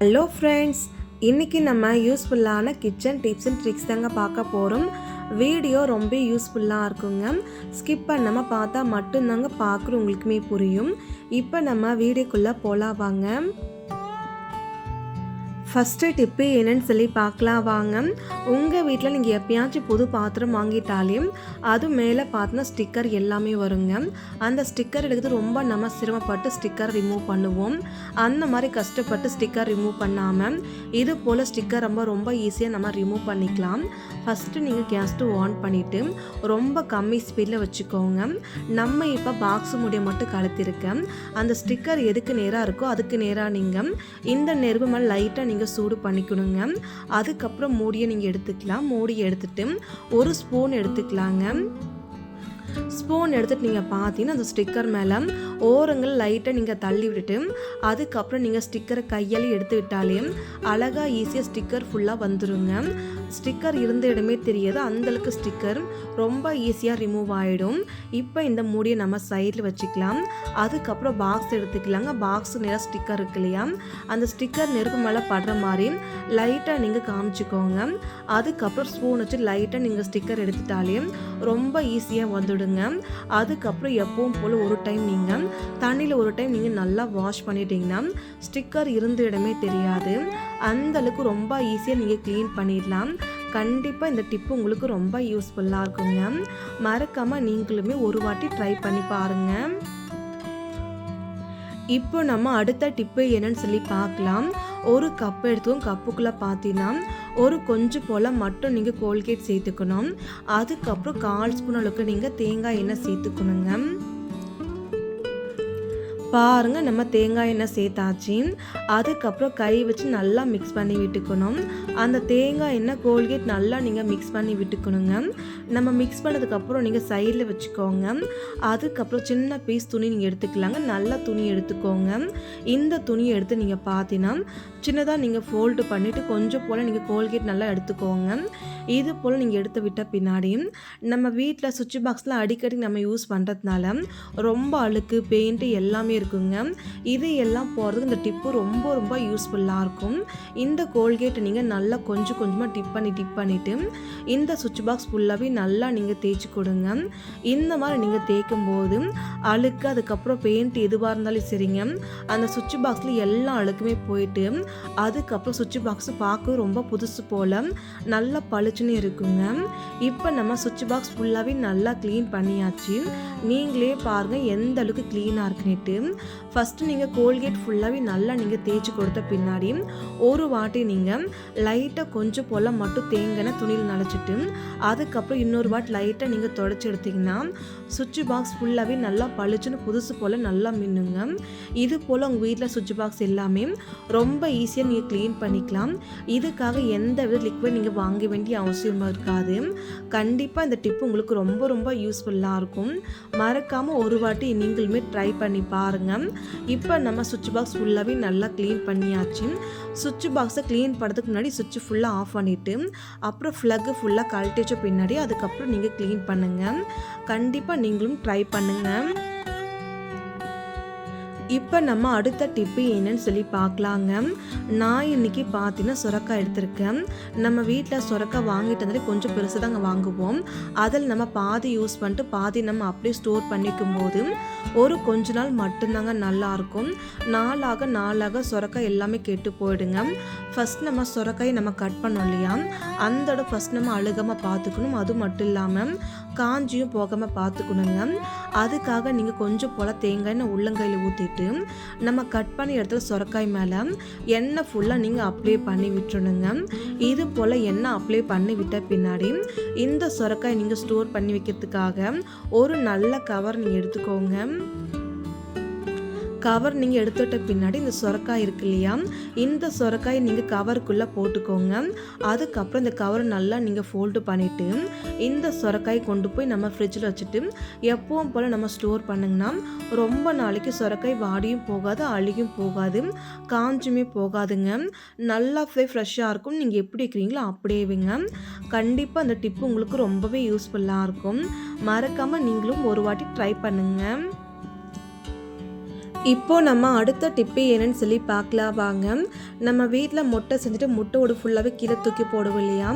Hello friends இன்றைக்கி நம்ம யூஸ்ஃபுல்லான கிச்சன் டிப்ஸ் அண்ட் ட்ரிக்ஸ் தாங்க பார்க்க போகிறோம் வீடியோ ரொம்ப யூஸ்ஃபுல்லாக இருக்குங்க. ஸ்கிப் பண்ணாமல் பார்த்தா மட்டும்தாங்க பார்க்குற உங்களுக்குமே புரியும். இப்போ நம்ம வீடியோக்குள்ளே போகலாம் வாங்க. ஃபஸ்ட்டு டிப்பு என்னன்னு சொல்லி பார்க்கலாம் வாங்க. உங்கள் வீட்டில் நீங்கள் எப்பயாச்சும் புது பாத்திரம் வாங்கிட்டாலே அது மேலே பார்த்தோன்னா ஸ்டிக்கர் எல்லாமே வருங்க. அந்த ஸ்டிக்கர் எடுக்கிறது ரொம்ப நம்ம சிரமப்பட்டு ஸ்டிக்கர் ரிமூவ் பண்ணுவோம். அந்த மாதிரி கஷ்டப்பட்டு ஸ்டிக்கர் ரிமூவ் பண்ணாமல் இது போல் ஸ்டிக்கர் ரொம்ப ரொம்ப ஈஸியாக நம்ம ரிமூவ் பண்ணிக்கலாம். ஃபஸ்ட்டு நீங்கள் கேஸ் ஸ்டவ் ஆன் பண்ணிவிட்டு ரொம்ப கம்மி ஸ்பீடில் வச்சுக்கோங்க. நம்ம இப்போ பாக்ஸ் முடிய மட்டும் கழுத்திருக்கேன் அந்த ஸ்டிக்கர் எதுக்கு நேராக இருக்கோ அதுக்கு நேராக நீங்கள் இந்த நெருப்பு மேலே லைட்டாக நீங்கள் சூடு பண்ணிக்கணுங்க. அதுக்கப்புறம் மூடியை நீங்கள் எடுத்துக்கலாம். மூடியை எடுத்துட்டு ஒரு ஸ்பூன் எடுத்துக்கலாங்க. ஸ்பூன் எடுத்துகிட்டு நீங்கள் பார்த்தீங்கன்னா அந்த ஸ்டிக்கர் மேலே ஓரங்கள் லைட்டாக நீங்கள் தள்ளி விட்டுட்டு அதுக்கப்புறம் நீங்கள் ஸ்டிக்கரை கையால் எடுத்துக்கிட்டாலே அழகாக ஈஸியாக ஸ்டிக்கர் ஃபுல்லாக வந்துடுங்க ஸ்டிக்கர் இருந்த இடமே தெரியாது. அந்தளவுக்கு ஸ்டிக்கர் ரொம்ப ஈஸியாக ரிமூவ் ஆகிடும் இப்போ இந்த மூடியை நம்ம சைடில் வச்சுக்கலாம். அதுக்கப்புறம் பாக்ஸ் எடுத்துக்கலாங்க. பாக்ஸ் நிறையா ஸ்டிக்கர் இருக்கு இல்லையா? அந்த ஸ்டிக்கர் நெருப்பு மேலே படுற மாதிரி லைட்டாக நீங்கள் காமிச்சிக்கோங்க. அதுக்கப்புறம் ஸ்பூன் வச்சு லைட்டாக நீங்கள் ஸ்டிக்கர் எடுத்துட்டாலே ரொம்ப ஈஸியாக வந்துடுங்க. அதுக்கப்புறம் எப்பவும் போல் ஒரு டைம் நீங்கள் தண்ணியில் ஒரு டைம் நீங்கள் நல்லா வாஷ் பண்ணிட்டீங்கன்னா ஸ்டிக்கர் இருந்த இடமே தெரியாது. அந்தளவுக்கு ரொம்ப ஈஸியாக நீங்கள் க்ளீன் பண்ணிடலாம். கண்டிப்பாக இந்த டிப்பு உங்களுக்கு ரொம்ப யூஸ்ஃபுல்லாக இருக்குங்க. மறக்காமல் நீங்களுமே ஒரு வாட்டி ட்ரை பண்ணி பாருங்கள் இப்போ நம்ம அடுத்த டிப்பு என்னன்னு சொல்லி பார்க்கலாம். ஒரு கப் எடுத்துக்கும் கப்புக்குள்ளே பார்த்தீங்கன்னா ஒரு கொஞ்சம் போல் மட்டும் நீங்கள் கோல்கேட் சேர்த்துக்கணும். அதுக்கப்புறம் கால் ஸ்பூன் அளவுக்கு நீங்கள் தேங்காய் எண்ணெய் சேர்த்துக்கணுங்க. பாருங்கள் நம்ம தேங்காய் எண்ணெய் சேர்த்தாச்சு. அதுக்கப்புறம் கை வச்சு நல்லா மிக்ஸ் பண்ணி விட்டுக்கணும். அந்த தேங்காய் எண்ணெய் கோல்கேட் நல்லா நீங்கள் மிக்ஸ் பண்ணி விட்டுக்கணுங்க. நம்ம மிக்ஸ் பண்ணதுக்கப்புறம் நீங்கள் சைடில் வச்சுக்கோங்க. அதுக்கப்புறம் சின்ன பீஸ் துணி நீங்கள் எடுத்துக்கலாங்க. நல்ல துணி எடுத்துக்கோங்க. இந்த துணியை எடுத்து நீங்கள் பார்த்தீங்கன்னா சின்னதாக நீங்கள் ஃபோல்டு பண்ணிவிட்டு கொஞ்சம் போல் நீங்கள் கோல்கேட் நல்லா எடுத்துக்கோங்க. இது போல் நீங்கள் எடுத்து விட்ட பின்னாடியும் நம்ம வீட்டில் சுவிட்ச் பாக்ஸில் அடிக்கடி நம்ம யூஸ் பண்ணுறதுனால ரொம்ப அழுக்கு பெயிண்ட்டு எல்லாமே இருக்குங்க. இது எல்லாம் போகிறதுக்கு இந்த டிப்பு ரொம்ப ரொம்ப யூஸ்ஃபுல்லாக இருக்கும். இந்த கோல்கேட்டை நீங்கள் நல்லா கொஞ்சம் கொஞ்சமாக டிப் பண்ணி டிப் பண்ணிவிட்டு இந்த சுவிட்ச் பாக்ஸ் ஃபுல்லாகவே நல்லா நீங்கள் தேய்ச்சி கொடுங்க. இந்த மாதிரி நீங்கள் தேய்க்கும் போது அழுக்கு அதுக்கப்புறம் பெயிண்ட் எதுவாக இருந்தாலும் சரிங்க. அந்த சுவிட்ச் பாக்ஸில் எல்லா அழுக்குமே போயிட்டு அதுக்கப்புறம் சுவிட்ச் பாக்ஸ் பார்க்க ரொம்ப புதுசு போல் நல்லா பளிச்சுன்னு இருக்குங்க. இப்போ நம்ம சுவிட்ச் பாக்ஸ் ஃபுல்லாகவே நல்லா க்ளீன் பண்ணியாச்சு. நீங்களே பாருங்கள் எந்த அளவுக்கு க்ளீனாக இருக்குன்னுட்டு. ஃபஸ்ட்டு நீங்கள் கோல்கேட் ஃபுல்லாகவே நல்லா நீங்கள் தேய்ச்சி கொடுத்த பின்னாடி ஒரு வாட்டி நீங்கள் லைட்டாக கொஞ்சம் போல் மட்டும் தேங்கின துணியில் நனைச்சிட்டு அதுக்கப்புறம் இன்னொரு வாட்டி லைட்டாக நீங்கள் தொடச்சி எடுத்திங்கன்னா சுவிட்ச் பாக்ஸ் ஃபுல்லாகவே நல்லா பளிச்சுன்னு புதுசு போல் நல்லா மின்னுங்க. இது போல் உங்கள் வீட்டில் சுவிட்ச் பாக்ஸ் எல்லாமே ரொம்ப ஈஸியாக நீங்கள் க்ளீன் பண்ணிக்கலாம். இதுக்காக எந்த வித லிக்விட் நீங்கள் வாங்க வேண்டிய அவசியமாக இருக்காது. கண்டிப்பாக இந்த டிப்பு உங்களுக்கு ரொம்ப ரொம்ப யூஸ்ஃபுல்லாக இருக்கும். மறக்காமல் ஒரு வாட்டி நீங்களுமே ட்ரை பண்ணி பாருங்கள் இப்போ நம்ம சுவிட்ச் பாக்ஸ் ஃபுல்லாகவே நல்லா க்ளீன் பண்ணியாச்சு. சுவிட்ச் பாக்ஸை க்ளீன் பண்ணுறதுக்கு முன்னாடி சுவிட்ச் ஃபுல்லாக ஆஃப் பண்ணிவிட்டு அப்புறம் ஃப்ளக்கு ஃபுல்லாக கழட்டி வச்ச பின்னாடி அதுக்கப்புறம் நீங்கள் க்ளீன் பண்ணுங்கள் கண்டிப்பாக நீங்களும் ட்ரை பண்ணுங்கள் இப்போ நம்ம அடுத்த டிப்பு என்னன்னு சொல்லி பார்க்கலாங்க நான் இன்னைக்கு பார்த்தீங்கன்னா சுரக்காய் எடுத்திருக்கேன். நம்ம வீட்டில் சுரக்காய் வாங்கிட்டு வந்து கொஞ்சம் பெருசு தாங்க வாங்குவோம். அதில் நம்ம பாதி யூஸ் பண்ணிட்டு பாதி நம்ம அப்படியே ஸ்டோர் பண்ணிக்கும் போது ஒரு கொஞ்ச நாள் மட்டும்தாங்க நல்லாயிருக்கும் நாளாக நாளாக சுரக்காய் எல்லாமே கெட்டு போயிடுங்க. ஃபஸ்ட் நம்ம சுரக்காயை நம்ம கட் பண்ணோம் இல்லையா? அந்த இடம் ஃபஸ்ட் நம்ம அழுகாமல் பார்த்துக்கணும் அது மட்டும் இல்லாமல் காஞ்சியும் போகாமல் பார்த்துக்கணுங்க அதுக்காக நீங்கள் கொஞ்சம் போல் தேங்காய் உள்ளங்கையில் ஊற்றிட்டு நம்ம கட் பண்ணி எடுத்த சுரக்காய் மேலே எண்ணெய் ஃபுல்லாக நீங்கள் அப்ளை பண்ணி விட்டுருணுங்க. இது போல் எண்ணெய் அப்ளை பண்ணி விட்ட பின்னாடி இந்த சுரக்காய் நீங்கள் ஸ்டோர் பண்ணி வைக்கிறதுக்காக ஒரு நல்ல கவர் நீங்கள் எடுத்துக்கோங்க. கவர் நீங்கள் எடுத்துட்ட பின்னாடி இந்த சுரக்காய் இருக்கு இல்லையா? இந்த சுரக்காயை நீங்கள் கவருக்குள்ளே போட்டுக்கோங்க. அதுக்கப்புறம் இந்த கவரை நல்லா நீங்கள் ஃபோல்டு பண்ணிவிட்டு இந்த சுரக்காயை கொண்டு போய் நம்ம ஃப்ரிட்ஜில் வச்சுட்டு எப்பவும் போல் நம்ம ஸ்டோர் பண்ணுங்கன்னா ரொம்ப நாளைக்கு சுரக்காய் வாடியும் போகாது அழுகியும் போகாது காஞ்சுமே போகாதுங்க. நல்லா ஃப்ரெஷ்ஷாக இருக்கும். நீங்கள் எப்படி இருக்கிறீங்களோ அப்படியே வைங்க. கண்டிப்பாக அந்த டிப்பு உங்களுக்கு ரொம்பவே யூஸ்ஃபுல்லாக இருக்கும். மறக்காமல் நீங்களும் ஒரு வாட்டி ட்ரை பண்ணுங்கள் இப்போ நம்ம அடுத்த டிப்பு என்னன்னு சொல்லி பார்க்கலாம். வாங்க. நம்ம வீட்டில் முட்டை செஞ்சுட்டு முட்டையோட ஃபுல்லாகவே கீழே தூக்கி போடுவோம் இல்லையா?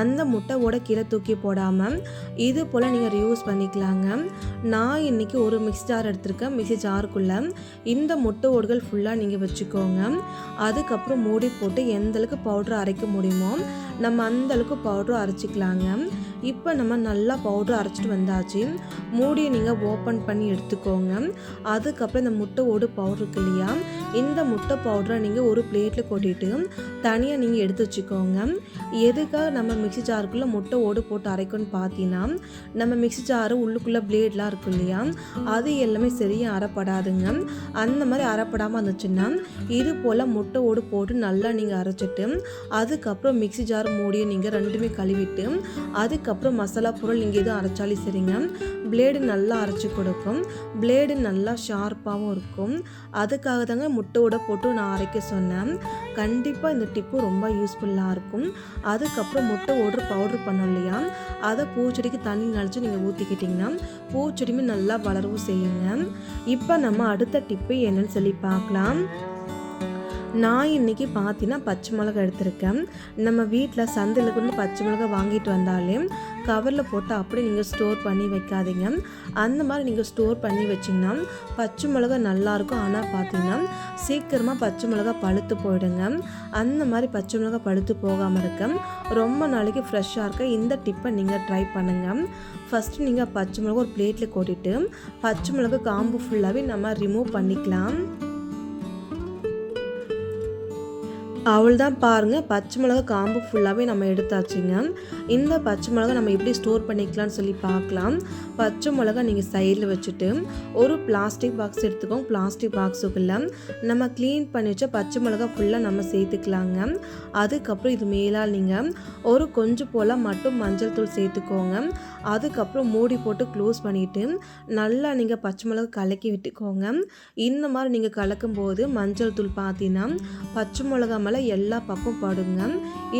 அந்த முட்டையோட கீழே தூக்கி போடாமல் இது போல் நீங்கள் ரியூஸ் பண்ணிக்கலாங்க. நான் இன்றைக்கி ஒரு மிக்ஸ் ஜார் எடுத்திருக்கேன். மிக்ஸி ஜாருக்குள்ளே இந்த முட்டை ஓடுகள் ஃபுல்லாக நீங்கள் வச்சுக்கோங்க. அதுக்கப்புறம் மூடி போட்டு எந்த அளவுக்கு பவுட்ரு அரைக்க முடியுமோ நம்ம அந்த அளவுக்கு பவுட்ரு அரைச்சிக்கலாங்க. இப்போ நம்ம நல்லா பவுட்ரு அரைச்சிட்டு வந்தாச்சு. மூடியை நீங்கள் ஓப்பன் பண்ணி எடுத்துக்கோங்க. அதுக்கப்புறம் இந்த முட்டை ஓடு பவுடர் இருக்கு இல்லையா? இந்த முட்டை பவுடரை நீங்கள் ஒரு பிளேட்டில் கொட்டிட்டு தனியாக நீங்கள் எடுத்து வச்சுக்கோங்க. எதுக்காக நம்ம மிக்ஸி ஜாருக்குள்ளே முட்டை ஓடு போட்டு அரைக்கணும்னு பார்த்தீங்கன்னா நம்ம மிக்ஸி ஜாரு உள்ளுக்குள்ளே பிளேட்லாம் இருக்கும் இல்லையா? அது எல்லாமே சரியாக அரைப்படாதுங்க அந்த மாதிரி அரைப்படாமல் இருந்துச்சுன்னா இது போல் முட்டை ஓடு போட்டு நல்லா நீங்கள் அரைச்சிட்டு அதுக்கப்புறம் மிக்ஸி ஜார் மூடியை நீங்கள் ரெண்டுமே கழுவிட்டு அதுக்கப்புறம் மசாலா பொருள் நீங்கள் எதுவும் அரைச்சாலும் சரிங்க. பிளேடு நல்லா அரைச்சி கொடுக்கும். பிளேடு நல்லா ஷார்ப்பாகவும் இருக்கும். அதுக்காக தாங்க முட்டையோட போட்டு நான் அரைக்க சொன்னேன். கண்டிப்பாக இந்த டிப்பு ரொம்ப யூஸ்ஃபுல்லாக இருக்கும். அதுக்கப்புறம் முட்டை ஓடுற பவுடர் பண்ணோம் இல்லையா? அதை பூச்செடிக்கு தண்ணி நினச்சி நீங்கள் ஊற்றிக்கிட்டிங்கன்னா பூச்செடியுமே நல்லா வளரவும் செய்யுங்க. இப்போ நம்ம அடுத்த டிப்பு என்னன்னு சொல்லி பார்க்கலாம். நான் இன்றைக்கி பார்த்தீங்கன்னா பச்சை மிளகா எடுத்திருக்கேன். நம்ம வீட்டில் சந்தையில் கொண்டு பச்சை மிளகா வாங்கிட்டு வந்தாலே கவரில் போட்டு அப்படியே நீங்கள் ஸ்டோர் பண்ணி வைக்காதீங்க. அந்த மாதிரி நீங்கள் ஸ்டோர் பண்ணி வச்சிங்கன்னா பச்சை மிளகா நல்லாயிருக்கும் ஆனால் பார்த்தீங்கன்னா சீக்கிரமாக பச்சை மிளகா பழுத்து போயிடுங்க. அந்த மாதிரி பச்சை மிளகா பழுத்து போகாமல் இருக்க. ரொம்ப நாளைக்கு ஃப்ரெஷ்ஷாக இருக்க. இந்த டிப்பை நீங்கள் ட்ரை பண்ணுங்கள் ஃபஸ்ட்டு நீங்கள் பச்சை மிளகா ஒரு பிளேட்டில் கொட்டிட்டு பச்சை மிளகா காம்பு ஃபுல்லாகவே நம்ம ரிமூவ் பண்ணிக்கலாம். அவள் தான் பாருங்கள் பச்சை மிளகா காம்பு ஃபுல்லாகவே நம்ம எடுத்தாச்சுங்க. இந்த பச்சை மிளகா நம்ம எப்படி ஸ்டோர் பண்ணிக்கலாம்னு சொல்லி பார்க்கலாம். பச்சை மிளகா நீங்கள் சைடில் வச்சுட்டு ஒரு பிளாஸ்டிக் பாக்ஸ் எடுத்துக்கோங்க. பிளாஸ்டிக் பாக்ஸுக்குள்ளே நம்ம க்ளீன் பண்ணி வச்ச பச்சை மிளகா ஃபுல்லாக நம்ம சேர்த்துக்கலாங்க. அதுக்கப்புறம் இது மேலால் நீங்கள் ஒரு கொஞ்சம் போல் மட்டும் மஞ்சள் தூள் சேர்த்துக்கோங்க. அதுக்கப்புறம் மூடி போட்டு க்ளோஸ் பண்ணிவிட்டு நல்லா நீங்கள் பச்சை மிளகா கலக்கி விட்டுக்கோங்க. இந்த மாதிரி நீங்கள் கலக்கும் போது மஞ்சள் தூள் பார்த்தீங்கன்னா பச்சை மிளகா மேலே எல்லா பக்கம் படுங்க.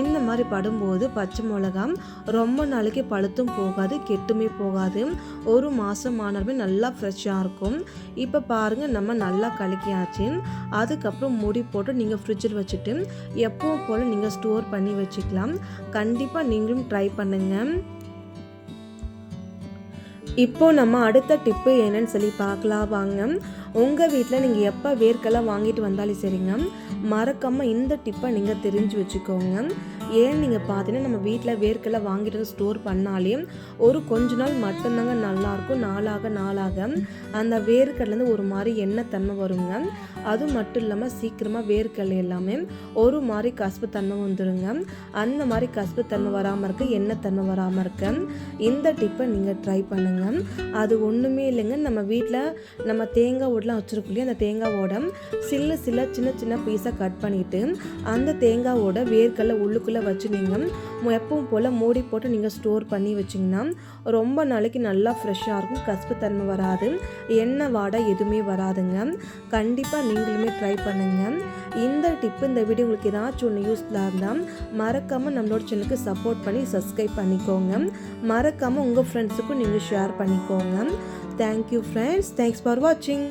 இந்த மாதிரி படும்போது பச்சை மிளகா ரொம்ப நாளைக்கு பழுத்தும் போகாது கெட்டுமே போகாது. ஒரு மாதம் ஆனாலுமே நல்லா ஃப்ரெஷ்ஷாக இருக்கும். இப்போ பாருங்கள் நம்ம நல்லா கலக்கியாச்சு. அதுக்கப்புறம் முடி போட்டு நீங்கள் ஃப்ரிட்ஜில் வச்சுட்டு எப்பவும் போல் நீங்கள் ஸ்டோர் பண்ணி வச்சுக்கலாம். கண்டிப்பாக நீங்களும் ட்ரை பண்ணுங்கள் இப்போ நம்ம அடுத்த டிப்பு என்னன்னு சொல்லி பார்க்கலாம் வாங்க. உங்கள் வீட்டில் நீங்கள் எப்போ வேர்க்கெல்லாம் வாங்கிட்டு வந்தாலும் சரிங்க. மறக்காமல் இந்த டிப்பை நீங்கள் தெரிஞ்சு வச்சுக்கோங்க. ஏன் நீங்கள் பார்த்தீங்கன்னா நம்ம வீட்டில் வேர்க்கடலை வாங்கிட்டு வந்து ஸ்டோர் பண்ணாலே ஒரு கொஞ்ச நாள் மட்டும்தாங்க நல்லாயிருக்கும். நாளாக நாளாக அந்த வேர்க்கடலேருந்து ஒரு மாதிரி எண்ணெய் தன்மை வருங்க. அது மட்டும் இல்லாமல் சீக்கிரமாக வேர்க்கடலை எல்லாமே ஒரு மாதிரி கசப்பு தன்மை வந்துடுங்க அந்த மாதிரி கசப்பு தன்மை வராமல் இருக்க எண்ணெய் தன்மை வராமல் இருக்க இந்த டிப்பை நீங்கள் ட்ரை பண்ணுங்கள் அது ஒன்றுமே இல்லைங்க. நம்ம வீட்டில் நம்ம தேங்காய் ஓடலாம் வச்சுருக்கோம் இல்லையா அந்த தேங்காவோட சில்ல சில்ல சின்ன சின்ன பீஸாக கட் பண்ணிவிட்டு அந்த தேங்காவோட வேர்க்கடலை உள்ளுக்குள்ளே வச்சு நீங்கள் எப்பவும் போல் மூடி போட்டு நீங்கள் ஸ்டோர் பண்ணி வச்சிங்கன்னா ரொம்ப நாளைக்கு நல்லா ஃப்ரெஷ்ஷாக இருக்கும் கசப்பு தன்மை வராது எண்ணெய் வாடை எதுவுமே வராதுங்க. கண்டிப்பாக நீங்களுமே ட்ரை பண்ணுங்கள் இந்த டிப்பு இந்த வீடியோ உங்களுக்கு ஏதாச்சும் ஒன்று யூஸ்ஃபுல்லாக இருந்தால் மறக்காமல் நம்மளோட சேனலுக்கு சப்போர்ட் பண்ணி சப்ஸ்கிரைப் பண்ணிக்கோங்க. மறக்காமல் உங்கள் ஃப்ரெண்ட்ஸுக்கும் நீங்கள் ஷேர் பண்ணிக்கோங்க. தேங்க்யூ ஃப்ரெண்ட்ஸ் தேங்க்ஸ் ஃபார் வாட்சிங்